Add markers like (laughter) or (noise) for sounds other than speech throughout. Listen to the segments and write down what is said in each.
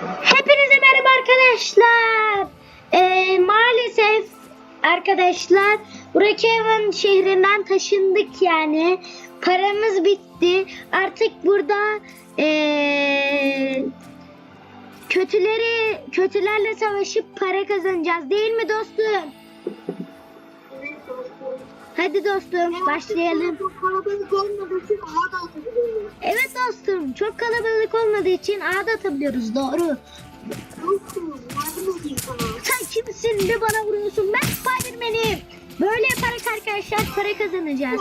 Hepinize merhaba arkadaşlar. Ee, maalesef arkadaşlar Brookhaven şehrinden taşındık yani. Paramız bitti. Artık burada ee, kötüleri kötülerle savaşıp para kazanacağız değil mi dostum? Hadi dostum başlayalım. Çok kalabalık olmadığı için ağa da atabiliyoruz. Evet dostum çok kalabalık olmadığı için ağda atabiliyoruz doğru. Dostum yardım edeyim sana. Sen kimsin de bana vuruyorsun? Ben Spiderman'im. Böyle yaparak arkadaşlar para kazanacağız.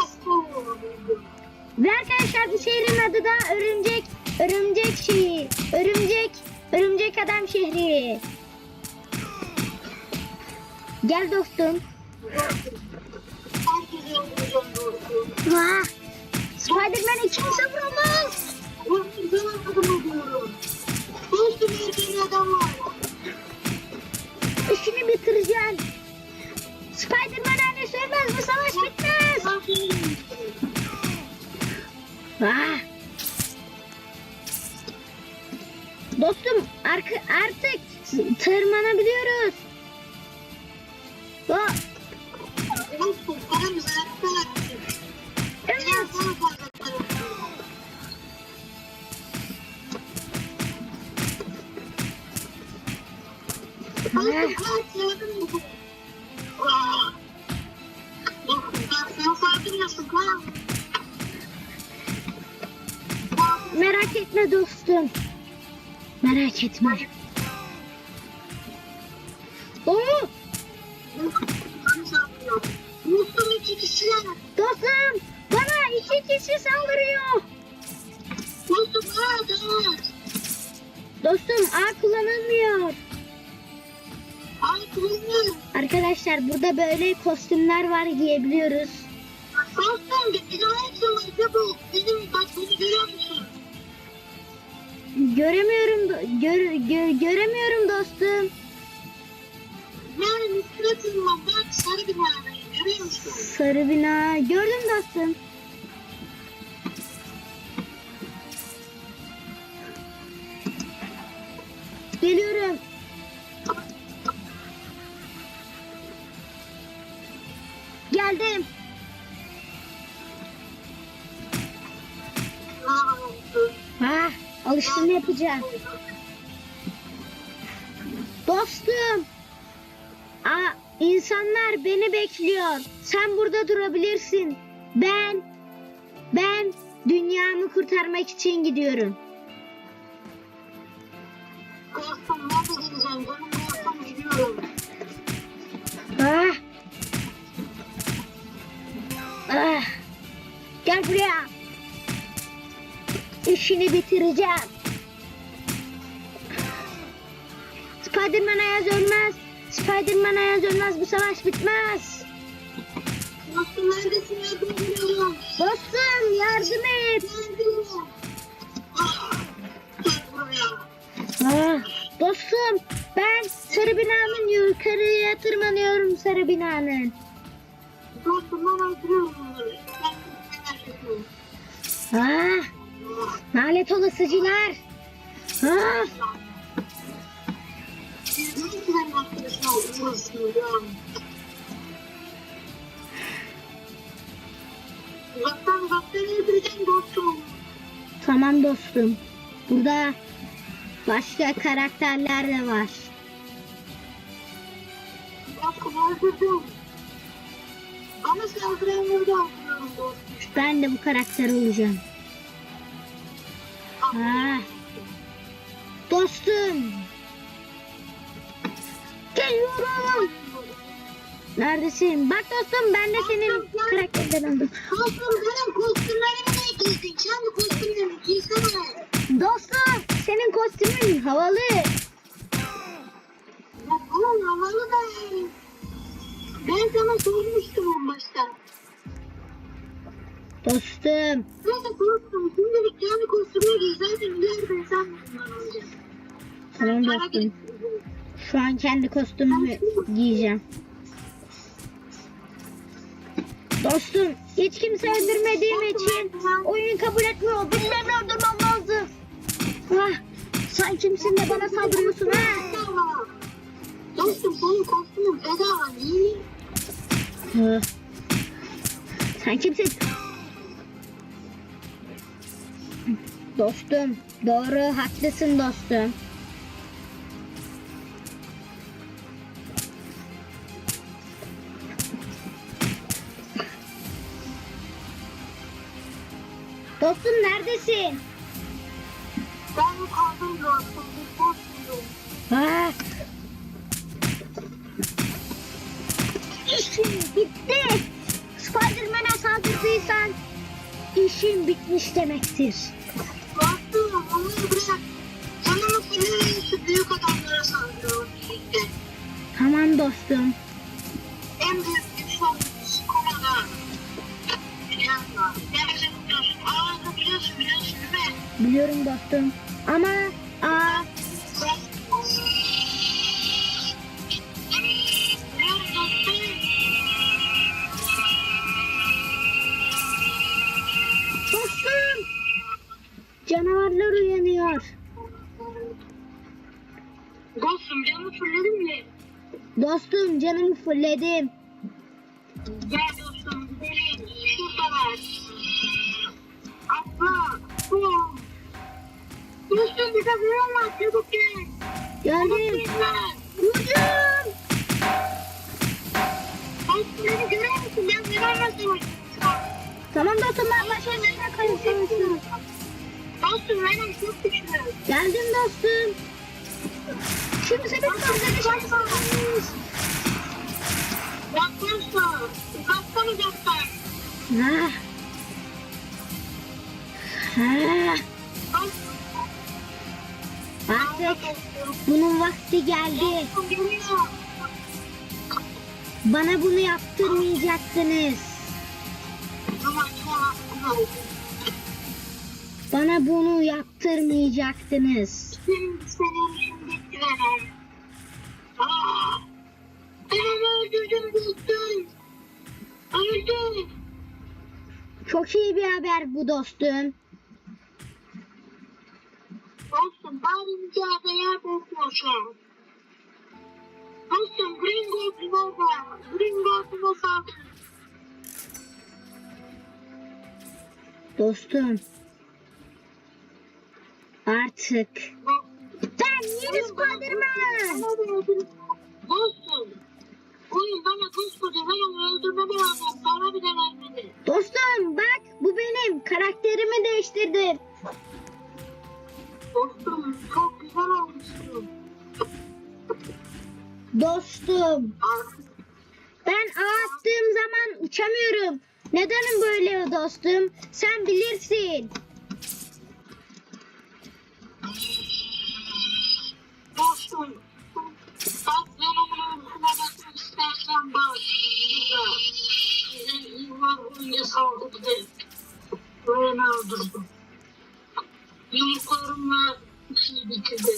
Ve arkadaşlar bu şehrin adı da Örümcek, Örümcek şeyi, Örümcek, Örümcek Adam şehri. Gel dostum. Spiderman'e kimse vuramaz. Dostum ben yardım ediyorum. Dostum yerde adam var. İşini bitireceğim. Spiderman anne sürmez bu savaş bitmez. Vah. Dostum artık tırmanabiliyoruz. Dostum. Merak etme. Oo, Dostum iki kişiler. dostum bana iki kişi saldırıyor. Dostum evet. Dostum A kullanılmıyor. Ay kızım. Arkadaşlar burada böyle kostümler var giyebiliyoruz. Dostum bir bu. Benim bak beni görüyor musun? Göremiyorum do- gör, gö- göremiyorum dostum. Yani üstüne tırman bak sarı mavi. Görüyor musun? Sarı bina gördüm dostum. Yapacağım. Dostum. Aa, insanlar beni bekliyor. Sen burada durabilirsin. Ben ben dünyamı kurtarmak için gidiyorum. Dostum ben de geleceğim. Canım dostum gidiyorum. Ah. Ah. Gel buraya. İşini bitireceğim. Spiderman Ayaz ölmez. Spiderman Ayaz ölmez. Bu savaş bitmez. Dostum neredesin? Yardım ediyorum. Dostum yardım et. Ah, dostum ben sarı binanın yukarıya tırmanıyorum sarı binanın. Dostum ben öldürüyorum etmiyorum. Ah, lanet olasıcılar. Ah, Uzaktan uzaktan öldüreceğim dostum. tamam dostum. Burada başka karakterler de var. Dostum öldürdüm. Ama saldıranları da öldürüyorum dostum. Ben de bu karakter olacağım. Ah, dostum. Geliyorum. Neredesin? Bak dostum ben de senin karakterden oldum. Dostum benim kostümlerimi de giydin. Kendi kostümlerimi giysene. Dostum senin kostümün havalı. Ya tamam havalı da yani. Ben sana sormuştum en başta. Dostum. Neyse dostum şimdilik kendi kostümünü giy. Zaten ileride sen bundan alacaksın. Tamam dostum. Şu an kendi kostümümü giyeceğim. Dostum hiç kimse öldürmediğim için oyun kabul etmiyor. Birilerini öldürmem lazım. Ah, Sen kimsin de bana saldırıyorsun ha? Dostum senin kostümün bedava değil. Hı. Sen kimsin? Dostum, doğru, haklısın dostum. Neredesin? Ben kaldım dostum. Bir kostümüm. Ha. İşin bitti. Spiderman'e saldırdıysan işin bitmiş demektir. Dostum onu bırak. Canımı senin büyük adamlara saldırıyor. Tamam dostum. Gel dostum gidelim. Şuradalar. Atla. Bum. Dostum bize vuramaz. Çabuk gel. Geldim. Vurdum. Dostum beni görüyor musun? Ben savaşıyorum. Tamam dostum ben başka yerine kayıp savaşıyorum. Dostum benim çok güçlü. Geldim dostum. Şimdi seni kaldıracağım. Artık bunun vakti geldi. Bana bunu yaptırmayacaksınız. Bana bunu yaptırmayacaktınız. Senin senin bittiler. Öldürdüm dostum. Öldüm. Çok iyi bir haber bu dostum. Dostum bari mücadele bozuyorsun. Dostum Gringo Nova. Gringo Nova. Dostum. Artık. Sen yeni Spiderman. Dostum. Oyun bana koskoca ben öldürmeme rağmen para bile vermedi. Dostum bak bu benim. Karakterimi değiştirdim. Dostum çok güzel olmuşsun. Dostum. Ben ağ attığım zaman uçamıyorum. Nedenim böyle dostum? Sen bilirsin. Şurada. Sizin yıllar boyunca saldırdı. Böyle öldürdü. Yumruklarımla işini bitirdi.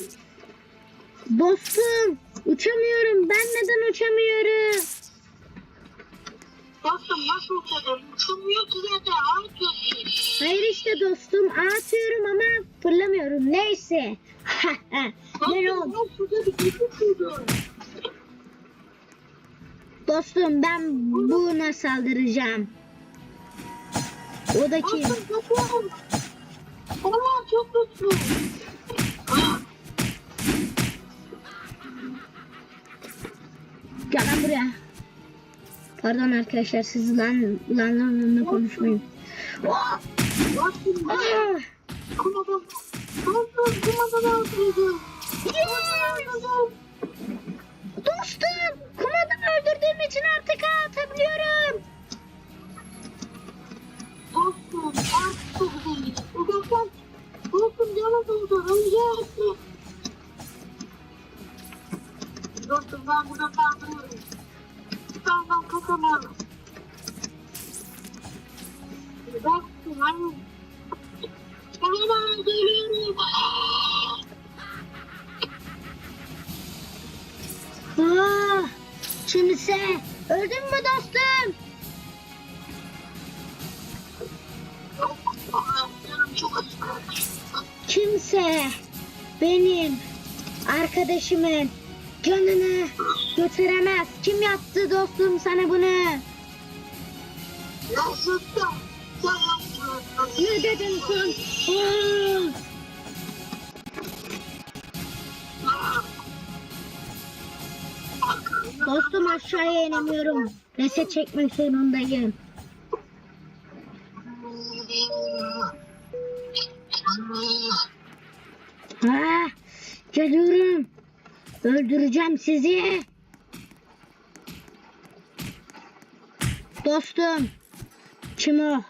Dostum uçamıyorum. Ben neden uçamıyorum? Dostum nasıl uçadın? Uçamıyor ki zaten artık. Hayır işte dostum atıyorum ama fırlamıyorum. Neyse. (laughs) ne Dostum oldu? bir gezi kurdum. Dostum ben buna saldıracağım. O da kim? Dostum. Allah çok. Ah, Gel lan buraya. Pardon arkadaşlar siz lan lan lan lan konuşmayın. Oh! Dostum Ah! kumadan, dostum kumadan öldürdüm. Yes! Dostum, atabiliyorum. Çok iyi. Uzaktan dostum canı doldu. Öleceksin. Dostum ben burada kaldırıyorum. Senden kaçamıyorum. Dostum hani. Sana geliyorum. Ah! Kimse, öldün mü dostum? Kimse. benim arkadaşımın canını götüremez. Kim yaptı dostum sana bunu? Ne dedin sen? Dostum aşağıya inemiyorum. Reset çekmek zorundayım. Ha, geliyorum. Öldüreceğim sizi. Dostum. Kim o?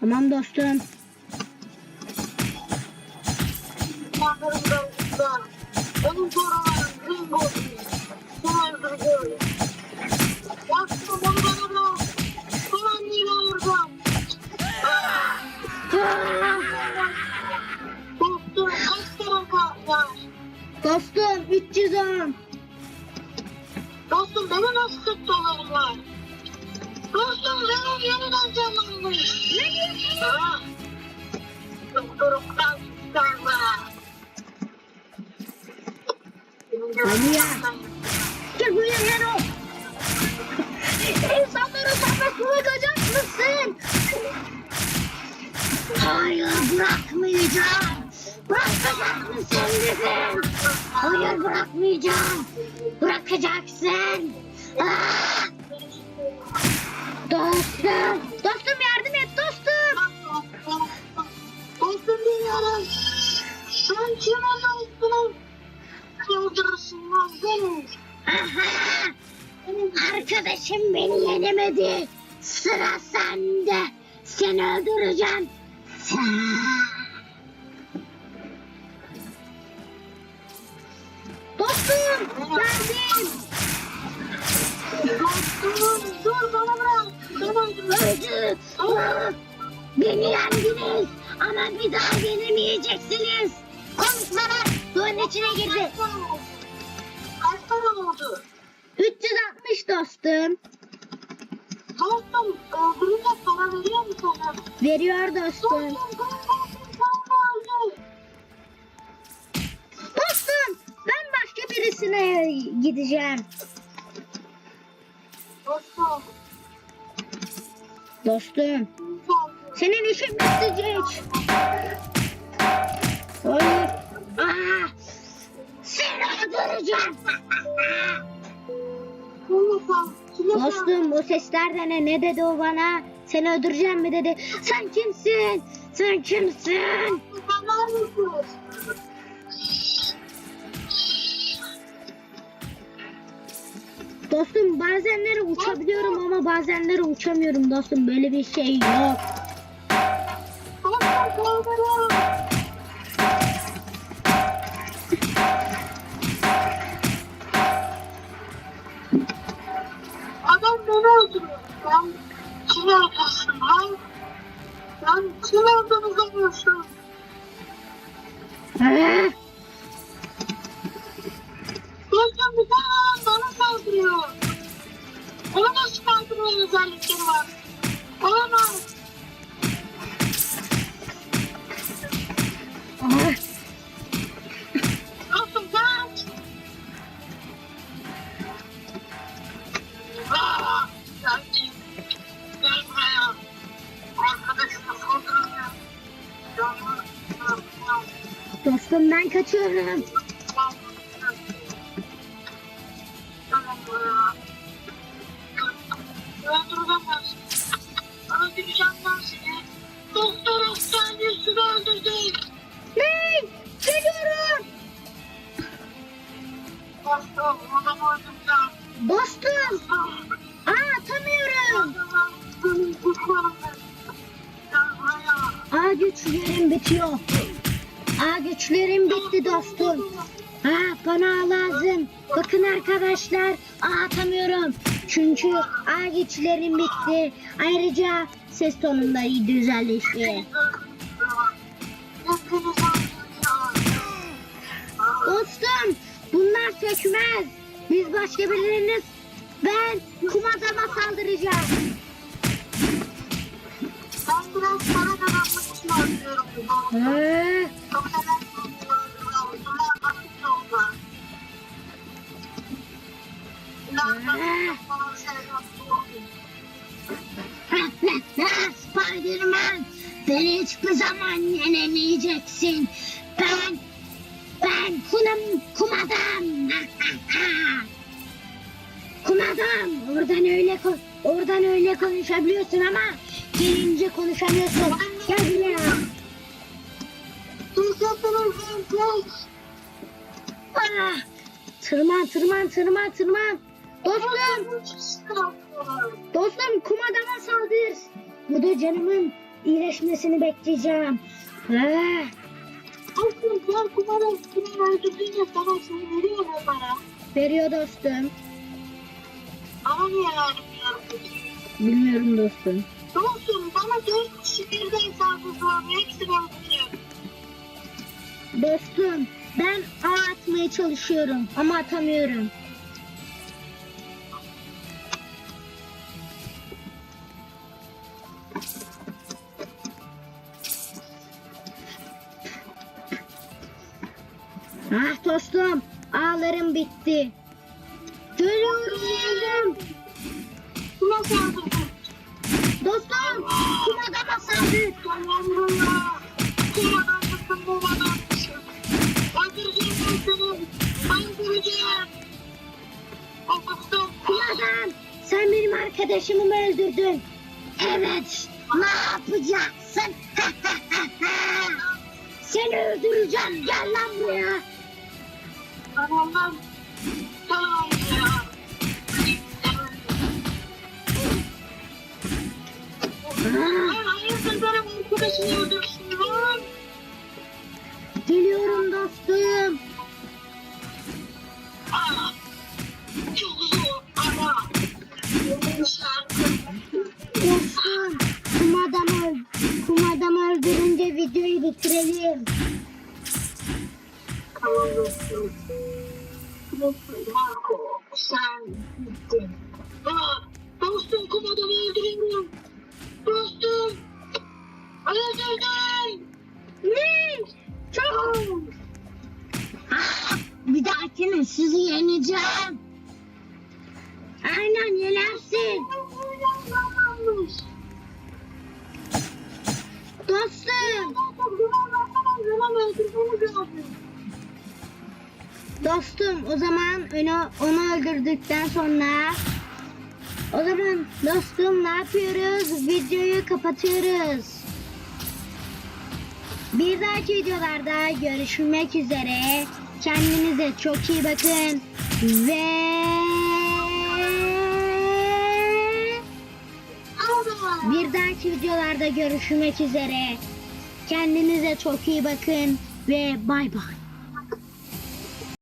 Tamam dostum. Hayır bırakmayacağım. Bırakacak mısın dedim. Hayır bırakmayacağım. Bırakacaksın. Ah! Dostum. Dostum yardım et dostum. Dostum dinliyorum. Sen kim adamsın? Kıldırırsın lan beni. Aha! Arkadaşım beni yenemedi. Sıra sende. Seni öldüreceğim. Dostum geldim. Dostum dur bana bırak. Öldü. Ah! Beni yendiniz. Ama bir daha yenemeyeceksiniz. Konuşmalar suyun içine girdi. Kaç para oldu? 360 dostum. Dostum öldürünce para veriyor mu sana? Veriyor dostum. Dostum öldü. Ben başka birisine gideceğim. Dostum. Dostum sen- senin işin bitecek. Hayır. Aa, seni öldüreceğim. Sen? Dostum o sesler de ne? Ne dedi o bana? Seni öldüreceğim mi dedi. Sen kimsin? Sen kimsin? Dostum bazenleri uçabiliyorum ama bazenleri uçamıyorum dostum. Böyle bir şey yok. Sanıyorsun? Ha? Dostum bir adam bana saldırıyor. Onun da Spiderman özellikleri var. Öldüremez. Öldüreceğim ben seni. Doktorum kendisini öldürdü. Ne? Geliyorum. Dostum adam öldüreceğim. Dostum. Aa atamıyorum. Aa güçlerim bitiyor. Aa güçlerim bitti dostum. Ha bana lazım. Bakın arkadaşlar. Atamıyorum. Çünkü aa güçlerim bitti. Ayrıca ses tonum da iyi düzelleşti. Hepiniz öldüreceğim. çökmez. Biz başka biriniz. Ben kum adama saldıracağım. Biraz para kazanmak için harcıyorum. Ee. Spiderman beni hiçbir zaman yenemeyeceksin. Ben ben kunum kumadam. kumadam. Oradan öyle oradan öyle konuşabiliyorsun ama gelince konuşamıyorsun. Gel buraya. Fırsatınız yok. Ah, tırman tırman tırman tırman. Dostum dostum kum adama saldır. Burada canımın iyileşmesini bekleyeceğim. Ah. Aslında ben kumara kimi öldürdüğünde sana şey veriyor mu bana? Veriyor dostum. Ama niye vermiyor peki? Bilmiyorum dostum. Dostum bana dört kişi birden saldırdılar. Hepsi öldürüyor. Dostum ben ağ atmaya çalışıyorum ama atamıyorum. Ah dostum ağlarım bitti. Görüyorum? Dostum kum adam sen benim arkadaşımı mı öldürdün? Evet ne yapacaksın? (laughs) Seni öldüreceğim gel lan buraya. Allah'ım. Tamam Lan hayırdır benim arkadaşımı öldürsün lan. geliyorum dostum. Aa, Çok zor ama. Dostum. O zaman onu, onu öldürdükten sonra o zaman dostum ne yapıyoruz? Videoyu kapatıyoruz. Bir dahaki videolarda görüşmek üzere. Kendinize çok iyi bakın. Ve bir dahaki videolarda görüşmek üzere. Kendinize çok iyi bakın ve bay bay.